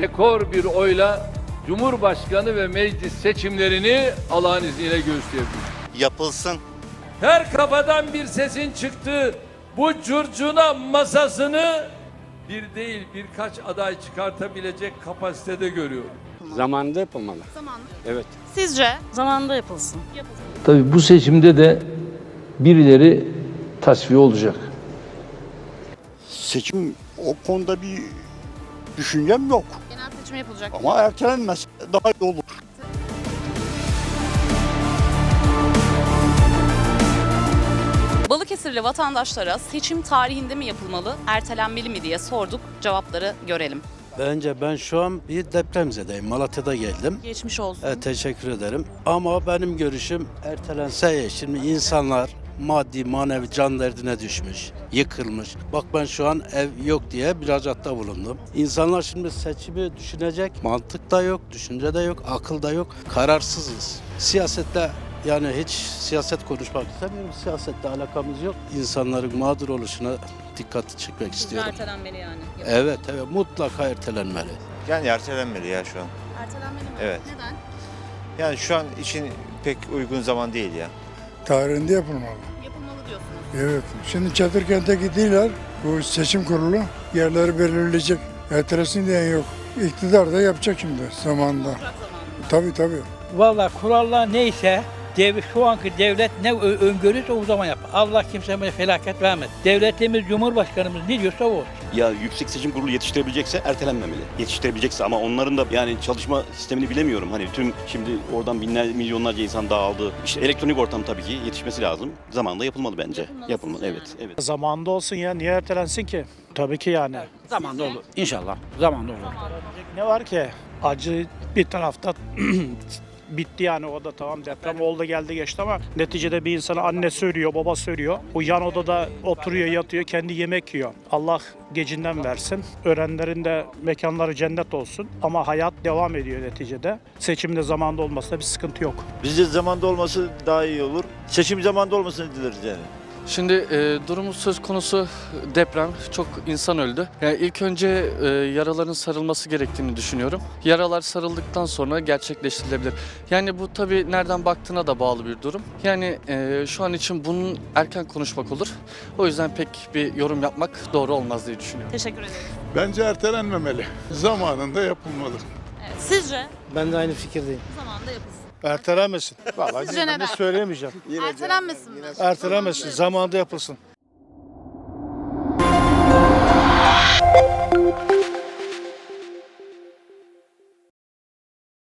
rekor bir oyla Cumhurbaşkanı ve meclis seçimlerini Allah'ın izniyle gösterdik. yapılsın. Her kafadan bir sesin çıktığı bu curcuna masasını bir değil birkaç aday çıkartabilecek kapasitede görüyorum. Zamanında yapılmalı. Evet. Sizce? Zamanında yapılsın. Tabii bu seçimde de birileri tasfiye olacak. Seçim o konuda bir düşüncem yok. Genel seçim yapılacak. Ama ertelenmez daha iyi olur. Balıkesirli vatandaşlara seçim tarihinde mi yapılmalı, ertelenmeli mi diye sorduk. Cevapları görelim. Bence ben şu an bir depremzedeyim. Malatya'da geldim. Geçmiş olsun. Evet, teşekkür ederim. Ama benim görüşüm ertelense ya. Şimdi insanlar maddi manevi can derdine düşmüş, yıkılmış. Bak ben şu an ev yok diye müracaatta bulundum. İnsanlar şimdi seçimi düşünecek. Mantık da yok, düşünce de yok, akıl da yok. Kararsızız. Siyasette yani hiç siyaset konuşmak istemiyorum. Siyasetle alakamız yok. İnsanların mağdur oluşuna dikkati çekmek istiyorum. Ertelenmeli yani. Evet, evet mutlaka ertelenmeli. Yani ertelenmeli ya şu an. Ertelenmeli mi? Evet. Neden? Yani şu an için pek uygun zaman değil ya. Tarihinde yapılmalı. Yapılmalı diyorsunuz. Evet. Şimdi Çadırkent'e gidiyorlar. Bu seçim kurulu yerleri belirleyecek. Ertelesin diyen yok. İktidar da yapacak şimdi zamanında. Tabii tabii. Valla kurallar neyse dev, şu anki devlet ne öngörürse o zaman yap. Allah kimseye felaket vermez. Devletimiz, Cumhurbaşkanımız ne diyorsa o olsun. Ya Yüksek Seçim Kurulu yetiştirebilecekse ertelenmemeli. Yetiştirebilecekse ama onların da yani çalışma sistemini bilemiyorum. Hani tüm şimdi oradan binler milyonlarca insan dağıldı. İşte elektronik ortam tabii ki yetişmesi lazım. Zamanında yapılmalı bence. Yapılmalı evet, evet. Zamanında olsun ya niye ertelensin ki? Tabii ki yani. Zamanında olur. İnşallah. Zamanında olur. Ne var ki? Acı bir tarafta bitti yani o da tamam deprem oldu geldi geçti ama neticede bir insana anne söylüyor, baba söylüyor. O yan odada oturuyor, yatıyor, kendi yemek yiyor. Allah gecinden versin. Öğrenlerin de mekanları cennet olsun. Ama hayat devam ediyor neticede. Seçimde zamanda olmasında bir sıkıntı yok. Bizce zamanda olması daha iyi olur. Seçim zamanda olmasını dileriz yani. Şimdi e, durumumuz söz konusu deprem. Çok insan öldü. Yani ilk önce e, yaraların sarılması gerektiğini düşünüyorum. Yaralar sarıldıktan sonra gerçekleştirilebilir. Yani bu tabii nereden baktığına da bağlı bir durum. Yani e, şu an için bunun erken konuşmak olur. O yüzden pek bir yorum yapmak doğru olmaz diye düşünüyorum. Teşekkür ederim. Bence ertelenmemeli. Zamanında yapılmalı. Evet. Sizce? Ben de aynı fikirdeyim. Zamanında yapılsın. Ertelenmesin. Vallahi Sizce neden? söyleyemeyeceğim. Ertelenmesin mi? Ertelenmesin. Zamanında yapılsın.